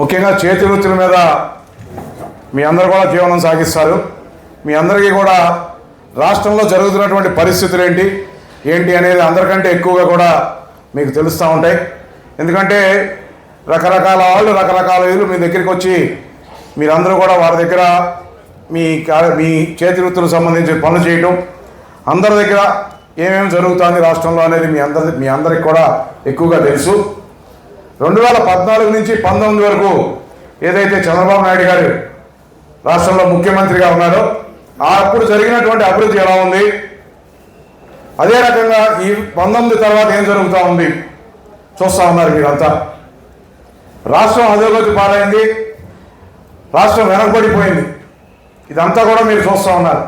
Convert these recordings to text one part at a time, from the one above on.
ముఖ్యంగా చేతి వృత్తుల మీద మీ అందరూ కూడా జీవనం సాగిస్తారు. మీ అందరికీ కూడా రాష్ట్రంలో జరుగుతున్నటువంటి పరిస్థితులు ఏంటి? ఏంటి అనేది అందరికంటే ఎక్కువగా కూడా మీకు తెలుస్తూ ఉంటాయి. ఎందుకంటే రకరకాల వాళ్ళు రకరకాల వీళ్ళు మీ దగ్గరికి వచ్చి మీరందరూ కూడా వారి దగ్గర మీ కా- మీ చేతి వృత్తులకు సంబంధించి పనులు చేయటం అందరి దగ్గర ఏమేమి జరుగుతుంది రాష్ట్రంలో అనేది మీ అందరి మీ అందరికి కూడా ఎక్కువగా తెలుసు. రెండు వేల పద్నాలుగు నుంచి పంతొమ్మిది వరకు ఏదైతే చంద్రబాబు నాయుడు గారు రాష్ట్రంలో ముఖ్యమంత్రిగా ఉన్నారో ఆ అప్పుడు జరిగినటువంటి అభివృద్ధి ఎలా ఉంది? అదే రకంగా ఈ పంతొమ్మిది తర్వాత ఏం జరుగుతూ ఉంది? చూస్తూ ఉన్నారు మీరంతా. రాష్ట్రం అధోగతి పాలైంది రాష్ట్రం వెనకబడిపోయింది. ఇదంతా కూడా మీరు చూస్తూ ఉన్నారు.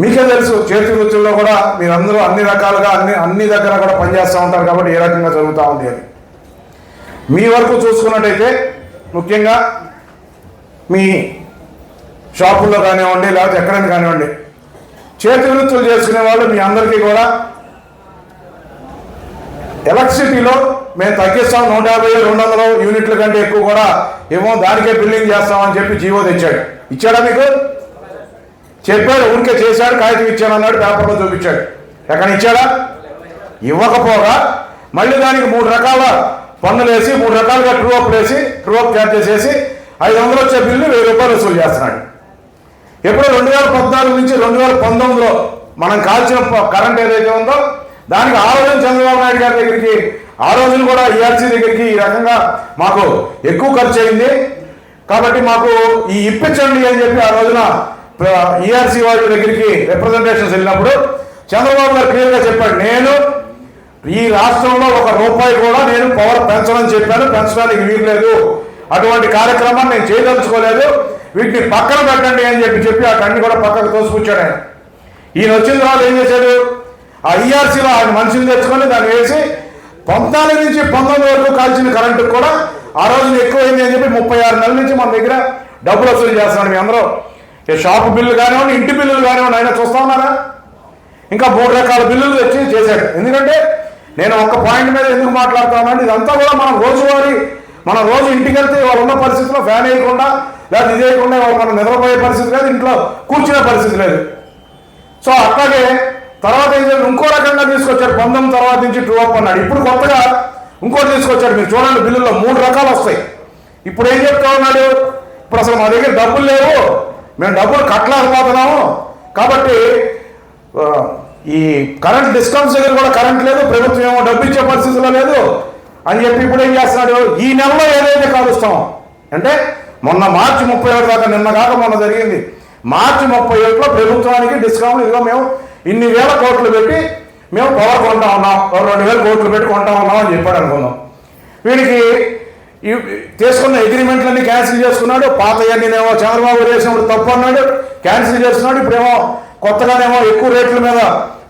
మీకే తెలుసు చేతి వృత్తుల్లో కూడా మీరందరూ అన్ని రకాలుగా అన్ని అన్ని దగ్గర కూడా పనిచేస్తూ ఉంటారు కాబట్టి ఏ రకంగా జరుగుతూ ఉంది అని. మీ వరకు చూసుకున్నట్టయితే ముఖ్యంగా మీ షాపుల్లో కానివ్వండి లేకపోతే ఎక్కడైనా కానివ్వండి చేతి వృత్తులు చేసుకునే వాళ్ళు మీ అందరికీ కూడా ఎలక్ట్రిసిటీలో మేము తగ్గిస్తాం నూట యాభై రెండు వందల యూనిట్ల కంటే ఎక్కువ కూడా ఏమో దానికే బిల్లింగ్ చేస్తామని చెప్పి జీవో తెచ్చాడు. ఇచ్చాడా మీకు? చెప్పాడు ఊరికే చేశాడు కాగితం ఇచ్చాను అన్నాడు పేపర్లో చూపించాడు. ఎక్కడ ఇచ్చాడా? ఇవ్వకపోగా మళ్ళీ దానికి మూడు రకాల పన్నులు వేసి మూడు రకాలుగా ట్రూఅప్ వేసి ట్రూ అప్ ఛార్జెస్ ఐదు వందలు వచ్చే బిల్లు వెయ్యి రూపాయలు వసూలు చేస్తున్నాడు. ఎప్పుడో రెండు వేల పద్నాలుగు నుంచి రెండు వేల పంతొమ్మిదిలో మనం కాల్చిన కరెంట్ ఏదైతే ఉందో దానికి ఆ రోజున చంద్రబాబు నాయుడు గారి దగ్గరికి ఆ రోజున కూడా ఈఆర్సీ దగ్గరికి ఈ రకంగా మాకు ఎక్కువ ఖర్చు అయింది. కాబట్టి మాకు ఈ ఇప్పించండి అని చెప్పి ఆ రోజున ఈఆర్సీ వాళ్ళ దగ్గరికి రిప్రజెంటేషన్స్ వెళ్ళినప్పుడు చంద్రబాబు గారు క్లియర్గా చెప్పాడు నేను ఈ రాష్ట్రంలో ఒక రూపాయి కూడా నేను పవర్ పెంచమని చెప్పాను. పెంచడానికి వీల్లేదు అటువంటి కార్యక్రమాన్ని నేను చేయదలుచుకోలేదు. వీటిని పక్కన పెట్టండి అని చెప్పి చెప్పి ఆ కన్ని కూడా పక్కకు తోసుకొచ్చాడు ఆయన. ఈయన వచ్చిన తర్వాత ఏం చేశాడు? ఆ ఈఆర్సీలో ఆయన మనిషిని తెచ్చుకొని దాన్ని వేసి పంతొమ్మిది నుంచి పంతొమ్మిది వరకు కాల్చిన కరెంటు కూడా ఆ రోజున ఎక్కువైంది అని చెప్పి ముప్పై ఆరు నెలల నుంచి మన దగ్గర డబ్బులు వసూలు చేస్తున్నాడు మీ అందరూ. షాపు బిల్లు కానివ్వండి ఇంటి బిల్లులు కానివ్వండి ఆయన చూస్తా ఉన్నారా? ఇంకా మూడు రకాల బిల్లులు తెచ్చి చేశాడు. ఎందుకంటే నేను ఒక పాయింట్ మీద ఎందుకు మాట్లాడుతున్నానంటే ఇదంతా కూడా మనం రోజువారీ మనం రోజు ఇంటికి వెళ్తే వాళ్ళు ఉన్న పరిస్థితిలో ఫ్యాన్ వేయకుండా లేదా ఇది వేయకుండా వాళ్ళు మనం నిద్రపోయే పరిస్థితి లేదు ఇంట్లో కూర్చునే పరిస్థితి లేదు. సో అట్లాగే తర్వాత ఏం ఇంకో రకంగా తీసుకొచ్చారు పంతొమ్మిది తర్వాత నుంచి ట్రూ అప్ అన్నాడు. ఇప్పుడు కొత్తగా ఇంకోటి తీసుకొచ్చాడు. మీరు చూడండి బిల్లుల్లో మూడు రకాలు వస్తాయి. ఇప్పుడు ఏం చెప్తా ఉన్నాడు? ఇప్పుడు అసలు మా దగ్గర డబ్బులు లేవు. మేము డబ్బులు కట్టలేకపోతున్నాము. కాబట్టి ఈ కరెంట్ డిస్కౌంట్స్ దగ్గర కూడా కరెంట్ లేదు ప్రభుత్వం ఏమో డబ్బు ఇచ్చే పరిస్థితిలో లేదు. అని చెప్పి ఇప్పుడు ఏం చేస్తున్నాడు? ఈ నెలలో ఏదైతే కాలుస్తాం అంటే మొన్న మార్చి ముప్పై ఒకటి దాకా నిన్న కాక మొన్న జరిగింది. మార్చి ముప్పై ఒకటిలో ప్రభుత్వానికి డిస్కౌంట్ ఇదిగో మేము ఇన్ని వేల కోట్లు పెట్టి మేము పవర్ కొంటా ఉన్నాం రెండు వేల కోట్లు పెట్టి కొంటా ఉన్నాం అని చెప్పాడు అనుకుందాం. వీడికి తీసుకున్న అగ్రిమెంట్లన్నీ క్యాన్సిల్ చేసుకున్నాడు. పాతయన్నీనేమో చంద్రబాబు చేసినప్పుడు తప్పు అన్నాడు. క్యాన్సిల్ చేస్తున్నాడు. ఇప్పుడేమో కొత్తగానేమో ఎక్కువ రేట్ల మీద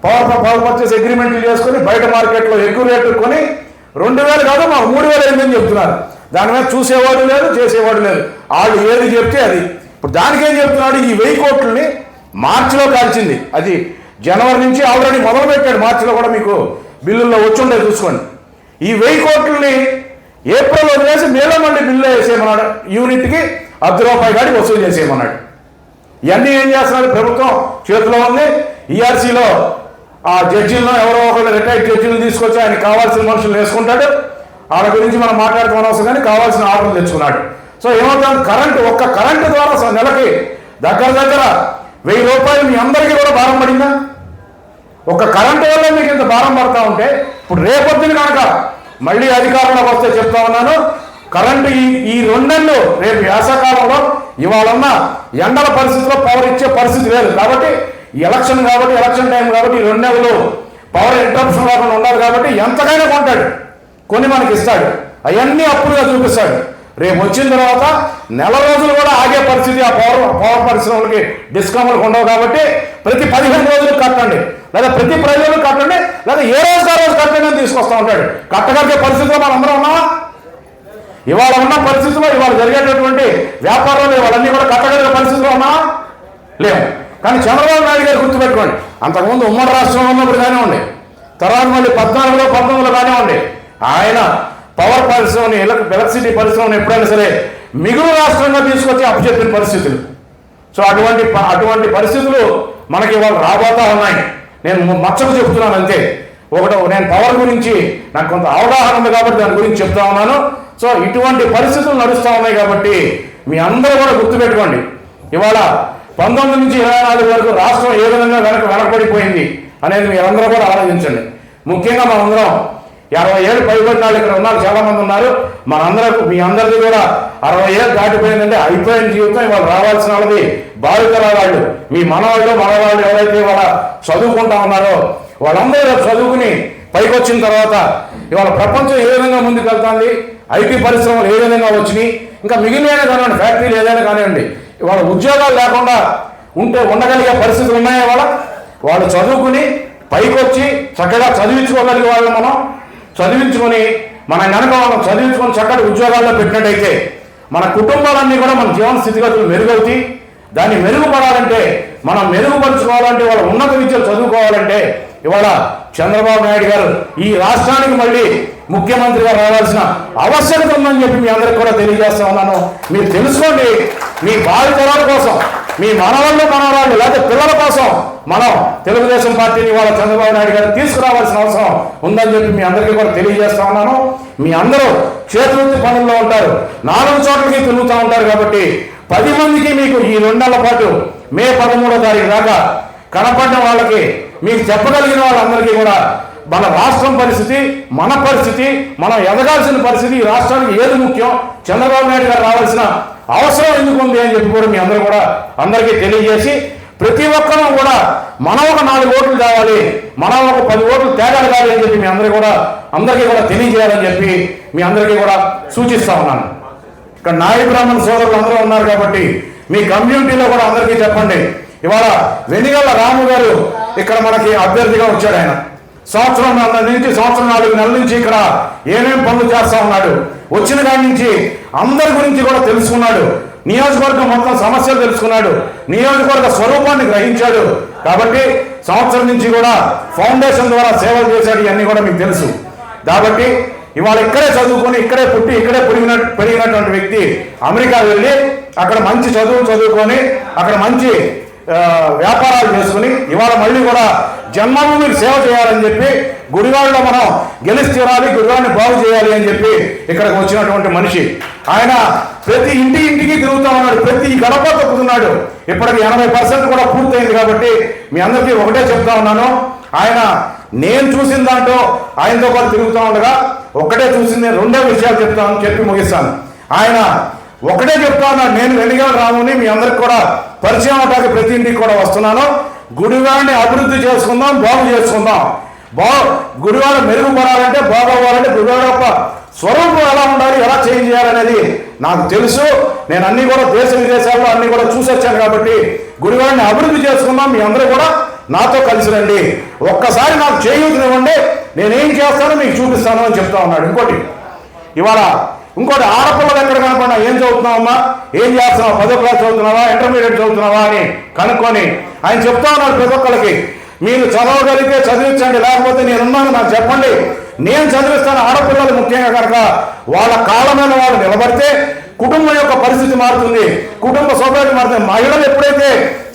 పవర్ పవర్ పర్చేస్ అగ్రిమెంట్లు చేసుకుని బయట మార్కెట్లో ఎక్కువ రేట్లు కొని రెండు వేలు కాదు మాకు మూడు వేలు అయిందని చెప్తున్నారు. దాని మీద చూసేవాడు లేదు చేసేవాడు లేదు. వాళ్ళు ఏది చెప్తే అది. ఇప్పుడు దానికేం చెప్తున్నాడు? ఈ వెయ్యి కోట్లని మార్చిలో కాల్చింది. అది జనవరి నుంచి ఆల్రెడీ మొదలుపెట్టాడు. మార్చిలో కూడా మీకు బిల్లుల్లో వచ్చుండే చూసుకోండి. ఈ వెయ్యి కోట్లని ఏప్రిల్ వదిలేసి మేలో మళ్ళీ బిల్లు వేసేయమన్నాడు. యూనిట్కి అర్ధ రూపాయి కాడి వసూలు చేసేయమన్నాడు. ఇవన్నీ ఏం చేస్తున్నాడు ప్రభుత్వం? చేతిలో ఉంది. ఈఆర్సీలో ఆ జడ్జీలను ఎవరో ఒకళ్ళు రిటైర్డ్ జడ్జీలను తీసుకొచ్చి ఆయన కావాల్సిన మనుషులు వేసుకుంటాడు. వాళ్ళ గురించి మనం మాట్లాడుకోవడం అవసరం కానీ కావాల్సిన ఆర్డర్లు తెచ్చుకున్నాడు. సో ఏమవుతుంది? కరెంటు ఒక్క కరెంటు ద్వారా నెలకి దగ్గర దగ్గర వెయ్యి రూపాయలు మీ అందరికీ కూడా భారం పడిందా? ఒక కరెంటు వల్ల మీకు ఇంత భారం పడతా ఉంటే ఇప్పుడు రేపొద్దున కనుక మళ్ళీ అధికారంలోకి వస్తే చెప్తా ఉన్నాను. కరెంటు ఈ ఈ రెండెళ్ళు రేపు వేసవకాలంలో ఇవాళ ఉన్న ఎండల పరిస్థితిలో పవర్ ఇచ్చే పరిస్థితి లేదు. కాబట్టి ఎలక్షన్ కాబట్టి ఎలక్షన్ టైం కాబట్టి ఈ రెండెళ్ళు పవర్ ఇంటరప్షన్ రాకుండా ఉండాలి కాబట్టి ఎంతకైనా కొంటాడు. కొని మనకి ఇస్తాడు. అవన్నీ అప్పుడుగా చూపిస్తాడు. రేపు వచ్చిన తర్వాత నెల రోజులు కూడా ఆగే పరిస్థితి ఆ పవర్ పవర్ పరిశ్రమలకి డిస్కౌంట్లకు ఉండవు కాబట్టి ప్రతి పదిహేను రోజులు కట్టండి. లేదా ప్రతి ప్రజలు కట్టండి. లేదా ఏ రోజు ఆ రోజు నేను తీసుకొస్తా ఉంటాడు. కట్టగలిగే పరిస్థితిలో మనం అందరం ఉన్నామా? ఇవాళ ఉన్న పరిస్థితిలో ఇవాళ జరిగేటటువంటి వ్యాపారాలు ఇవాళన్నీ కూడా కట్టగలిగే పరిస్థితిలో ఉన్నా లేవు. కానీ చంద్రబాబు నాయుడు గారు గుర్తుపెట్టుకోండి. అంతకుముందు ఉమ్మడి రాష్ట్రంలో ఉన్నప్పుడు కానివ్వండి తర్వాత మళ్ళీ పద్నాలుగులో పంతొమ్మిదిలో కానివ్వండి ఆయన పవర్ పరిశ్రమని ఎలక్ట్రిసిటీ పరిశ్రమని ఎప్పుడైనా సరే మిగులు రాష్ట్రంగా తీసుకొచ్చి అప్పచెప్పిన పరిస్థితులు. సో అటువంటి అటువంటి పరిస్థితులు మనకి ఇవాళ రాబోతా ఉన్నాయి. నేను మచ్చకు చెప్తున్నాను అంతే. ఒకటో నేను పవర్ గురించి నాకు కొంత అవగాహన ఉంది కాబట్టి దాని గురించి చెప్తా ఉన్నాను. సో ఇటువంటి పరిస్థితులు నడుస్తూ ఉన్నాయి కాబట్టి మీ అందరూ కూడా గుర్తుపెట్టుకోండి. ఇవాళ పంతొమ్మిది నుంచి ఇరవై నాలుగు వరకు రాష్ట్రం ఏ విధంగా వెనక వెనకబడిపోయింది అనేది మీరందరూ కూడా ఆలోచించండి. ముఖ్యంగా మనందరం అరవై ఏళ్ళు పైబడిన వాళ్ళు ఇక్కడ ఉన్నారు చాలా మంది ఉన్నారు. మనందరూ మీ అందరిది కూడా అరవై ఏళ్ళు దాటిపోయిందంటే అయిపోయిన జీవితం ఇవాళ రావాల్సిన వాళ్ళది. బాధితుల వాళ్ళు మీ మనవాళ్ళు మనవాళ్ళు ఎవరైతే ఇవాళ చదువుకుంటా ఉన్నారో వాళ్ళందరూ చదువుకుని పైకి వచ్చిన తర్వాత ఇవాళ ప్రపంచం ఏ విధంగా ముందుకు వెళ్తుంది? ఐటీ పరిశ్రమలు ఏ విధంగా వచ్చినాయి? ఇంకా మిగిలిన కానివ్వండి ఫ్యాక్టరీలు ఏదైనా కానివ్వండి ఇవాళ ఉద్యోగాలు లేకుండా ఉంటే ఉండగలిగే పరిస్థితులు ఉన్నాయా ఇవాళ? వాళ్ళు చదువుకుని పైకి వచ్చి చక్కగా చదివించుకోగలిగే వాళ్ళు మనం. చదివించుకొని మన కనుక మనం చదివించుకొని చక్కటి ఉద్యోగాల్లో పెట్టినట్టయితే మన కుటుంబాలన్నీ కూడా మన జీవన స్థితిగతులు మెరుగవుతాయి. దాన్ని మెరుగుపడాలంటే మనం మెరుగుపరుచుకోవాలంటే వాళ్ళ ఉన్నత విద్యలు చదువుకోవాలంటే ఇవాళ చంద్రబాబు నాయుడు గారు ఈ రాష్ట్రానికి మళ్ళీ ముఖ్యమంత్రిగా రావాల్సిన ఆవశ్యకత ఉందని చెప్పి మీ అందరికి కూడా తెలియజేస్తా ఉన్నాను. మీరు తెలుసుకోండి మీ భావితరాల కోసం మీ మనవాళ్ళు మనవాళ్ళు లేకపోతే పిల్లల కోసం మనం తెలుగుదేశం పార్టీని ఇవాళ చంద్రబాబు నాయుడు గారు తీసుకురావాల్సిన అవసరం ఉందని చెప్పి మీ అందరికీ కూడా తెలియజేస్తా ఉన్నాను. మీ అందరూ చేతివృత్తి పనుల్లో ఉంటారు నాలుగు చోట్లకి తిరుగుతూ ఉంటారు కాబట్టి పది మందికి మీకు ఈ రెండు నెలల పాటు మే పదమూడో తారీఖు దాకా కనపడిన వాళ్ళకి మీకు చెప్పగలిగిన వాళ్ళందరికీ కూడా మన రాష్ట్రం పరిస్థితి మన పరిస్థితి మనం ఎదగాల్సిన పరిస్థితి ఈ రాష్ట్రానికి ఏది ముఖ్యం? చంద్రబాబు నాయుడు గారు రావాల్సిన అవసరం ఎందుకు ఉంది అని చెప్పి కూడా మీ అందరూ కూడా అందరికీ తెలియజేసి ప్రతి ఒక్కరూ కూడా మనం ఒక నాలుగు ఓట్లు కావాలి మనం ఒక పది ఓట్లు తేగలగాలి అని చెప్పి మీ అందరికీ కూడా అందరికీ కూడా తెలియజేయాలని చెప్పి మీ అందరికీ కూడా సూచిస్తా ఉన్నాను. ఇక్కడ నాయ బ్రాహ్మణ సోదరులు అందరూ ఉన్నారు కాబట్టి మీ కమ్యూనిటీలో కూడా అందరికీ చెప్పండి. ఇవాళ వెనిగల్ల రాము గారు ఇక్కడ మనకి అభ్యర్థిగా వచ్చాడు ఆయన. సంవత్సరం నెల నుంచి సంవత్సరం నాలుగు నెలల నుంచి ఇక్కడ ఏమేం పనులు చేస్తా ఉన్నాడు. వచ్చిన కాడి నుంచి అందరి గురించి కూడా తెలుసుకున్నాడు. నియోజకవర్గం మొత్తం సమస్యలు తెలుసుకున్నాడు. నియోజకవర్గ స్వరూపాన్ని గ్రహించాడు. కాబట్టి సంవత్సరం నుంచి కూడా ఫౌండేషన్ ద్వారా సేవలు చేశాడు ఇవన్నీ కూడా మీకు తెలుసు. కాబట్టి ఇవాళ ఇక్కడే చదువుకొని ఇక్కడే పుట్టి ఇక్కడే పెరిగిన పెరిగినటువంటి వ్యక్తి అమెరికా వెళ్ళి అక్కడ మంచి చదువు చదువుకొని అక్కడ మంచి వ్యాపారాలు చేసుకుని ఇవాళ మళ్ళీ కూడా జన్మభూమికి సేవ చేయాలని చెప్పి గుడివాడలో మనం గెలిచి తీరాలి గుడివాడిని బాగు చేయాలి అని చెప్పి ఇక్కడికి వచ్చినటువంటి మనిషి. ఆయన ప్రతి ఇంటి ఇంటికి తిరుగుతూ ఉన్నాడు ప్రతి గడప తొక్కుతున్నాడు. ఇప్పటికి ఎనభై పర్సెంట్ కూడా పూర్తయింది కాబట్టి మీ అందరికీ ఒకటే చెప్తా ఉన్నాను. ఆయన నేను చూసిన దాంట్లో ఆయనతో పాటు తిరుగుతూ ఉండగా ఒకటే చూసింది రెండో విషయాలు చెప్తాను చెప్పి ముగిస్తాను. ఆయన ఒకటే చెప్తా ఉన్నాడు నేను వెలిగాల రాముని మీ అందరికి కూడా పరిచయం అవటానికి ప్రతి ఇంటికి కూడా వస్తున్నాను. గుడివాడిని అభివృద్ధి చేసుకుందాం బాగు చేసుకుందాం. బా గుడివాడ మెరుగుపడాలంటే బాగవ్వాలంటే గుడివాడ యొక్క స్వరూపం ఎలా ఉండాలి ఎలా చేంజ్ చేయాలనేది నాకు తెలుసు. నేను అన్ని కూడా దేశ విదేశాల్లో అన్ని కూడా చూసి వచ్చాను కాబట్టి గుడివాడిని అభివృద్ధి చేసుకుందాం. మీ అందరూ కూడా నాతో కలిసి రండి. ఒక్కసారి నాకు చేయూతనివ్వండి. నేనేం చేస్తానో మీకు చూపిస్తాను అని చెప్తా ఉన్నాడు. ఇంకోటి ఇవాళ ఇంకోటి ఆడపిల్లలు ఎక్కడ కనపడినా ఏం చదువుతున్నావమ్మా? ఏం చేస్తున్నావు? పదో క్లాస్ చదువుతున్నావా? ఇంటర్మీడియట్ చదువుతున్నావా అని కనుక్కొని ఆయన చెప్తా ఉన్నారు ప్రతి ఒక్కరికి మీరు చదవగలిగితే చదివించండి లేకపోతే నేనున్నాను నాకు చెప్పండి. నేను చదివిస్తాను ఆడపిల్లలు ముఖ్యంగా కనుక. వాళ్ళ కాలమైన వాళ్ళు నిలబడితే కుటుంబం యొక్క పరిస్థితి మారుతుంది. కుటుంబ సౌకర్యం మారుతుంది. మహిళలు ఎప్పుడైతే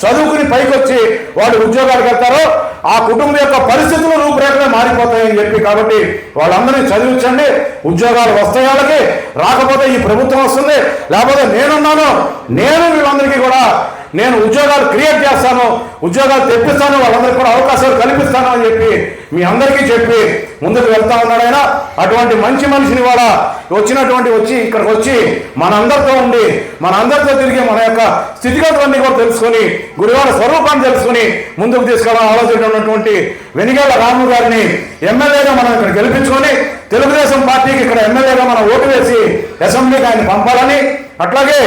చదువుకుని పైకి వచ్చి వాళ్ళు ఉద్యోగాలకు వెళ్తారో ఆ కుటుంబం యొక్క పరిస్థితులు రూపురేఖలే మారిపోతాయని చెప్పి కాబట్టి వాళ్ళందరినీ చదివించండి. ఉద్యోగాలు వస్తాయి వాళ్ళకి. రాకపోతే ఈ ప్రభుత్వం వస్తుంది. లేకపోతే నేనున్నాను. నేను వీళ్ళందరికీ కూడా నేను ఉద్యోగాలు క్రియేట్ చేస్తాను ఉద్యోగాలు తెప్పిస్తాను వాళ్ళందరికీ కూడా అవకాశాలు కల్పిస్తాను అని చెప్పి మీ అందరికీ చెప్పి ముందుకు వెళ్తా ఉన్నాడు ఆయన. అటువంటి మంచి మనిషిని కూడా వచ్చినటువంటి వచ్చి ఇక్కడికి వచ్చి మనందరితో ఉండి మనందరితో తిరిగి మన యొక్క స్థితిగతులన్నీ కూడా తెలుసుకొని గురువార స్వరూపాన్ని తెలుసుకుని ముందుకు తీసుకెళ్ళాలని ఆలోచన ఉన్నటువంటి వెనిగేల రాము గారిని ఎమ్మెల్యేగా మనం ఇక్కడ గెలిపించుకొని తెలుగుదేశం పార్టీకి ఇక్కడ ఎమ్మెల్యేగా మనం ఓటు వేసి అసెంబ్లీకి ఆయన పంపాలని అట్లాగే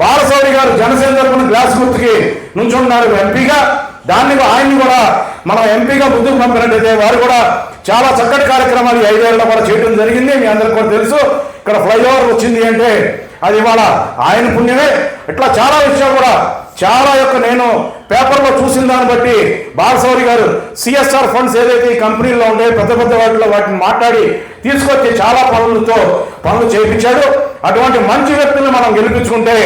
బాలశౌరి గారు జనసేన తరపున గ్లాస్ గుర్తుకి నుంచున్నారు ఎంపీగా దాన్ని ఆయన్ని కూడా మనం ఎంపీగా ముందుకు పంపినట్టయితే వారు కూడా చాలా చక్కటి కార్యక్రమాలు ఈ ఐదేళ్ళలో కూడా చేయడం జరిగింది. మీ అందరికి కూడా తెలుసు. ఇక్కడ ఫ్లైఓవర్ వచ్చింది అంటే అది ఇవాళ ఆయన పుణ్యమే. ఇట్లా చాలా విషయాలు కూడా చాలా యొక్క నేను పేపర్లో చూసిన దాన్ని బట్టి బాలసౌరి గారు సిఎస్ఆర్ ఫండ్స్ ఏదైతే ఈ కంపెనీల్లో ఉండే పెద్ద పెద్ద వాటిలో వాటిని మాట్లాడి తీసుకొచ్చి చాలా పనులతో పనులు చేయించాడు. అటువంటి మంచి వ్యక్తులను మనం గెలిపించుకుంటే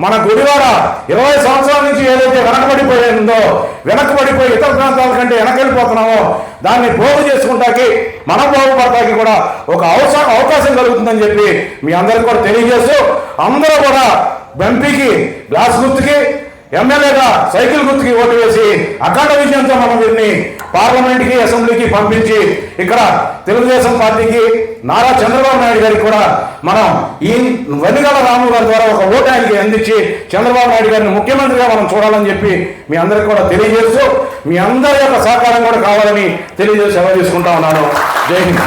మన గుడివాడ ఇరవై సంవత్సరాల నుంచి ఏదైతే వెనకబడిపోయిందో వెనకబడిపోయి ఇతర ప్రాంతాల కంటే వెనకెళ్ళిపోతున్నామో దాన్ని పోగు చేసుకుంటాకి మనం బాగుపడటానికి కూడా ఒక అవసరం అవకాశం కలుగుతుందని చెప్పి మీ అందరికి కూడా తెలియజేస్తూ అందరూ కూడా ఎంపీకి గ్లాస్ గుర్తుకి ఎమ్మెల్యేగా సైకిల్ గుర్తుకి ఓటు వేసి అఖండ విజయంతో మనం వీరిని పార్లమెంట్కి అసెంబ్లీకి పంపించి ఇక్కడ తెలుగుదేశం పార్టీకి నారా చంద్రబాబు నాయుడు గారికి కూడా మనం ఈ వెనుగల రాము గారి ద్వారా ఒక ఓటు ఆయనకి అందించి చంద్రబాబు నాయుడు గారిని ముఖ్యమంత్రిగా మనం చూడాలని చెప్పి మీ అందరికి కూడా తెలియజేస్తూ మీ అందరి యొక్క సహకారం కూడా కావాలని తెలియజేసి సెలవు తీసుకుంటా ఉన్నాను. జై హింద్.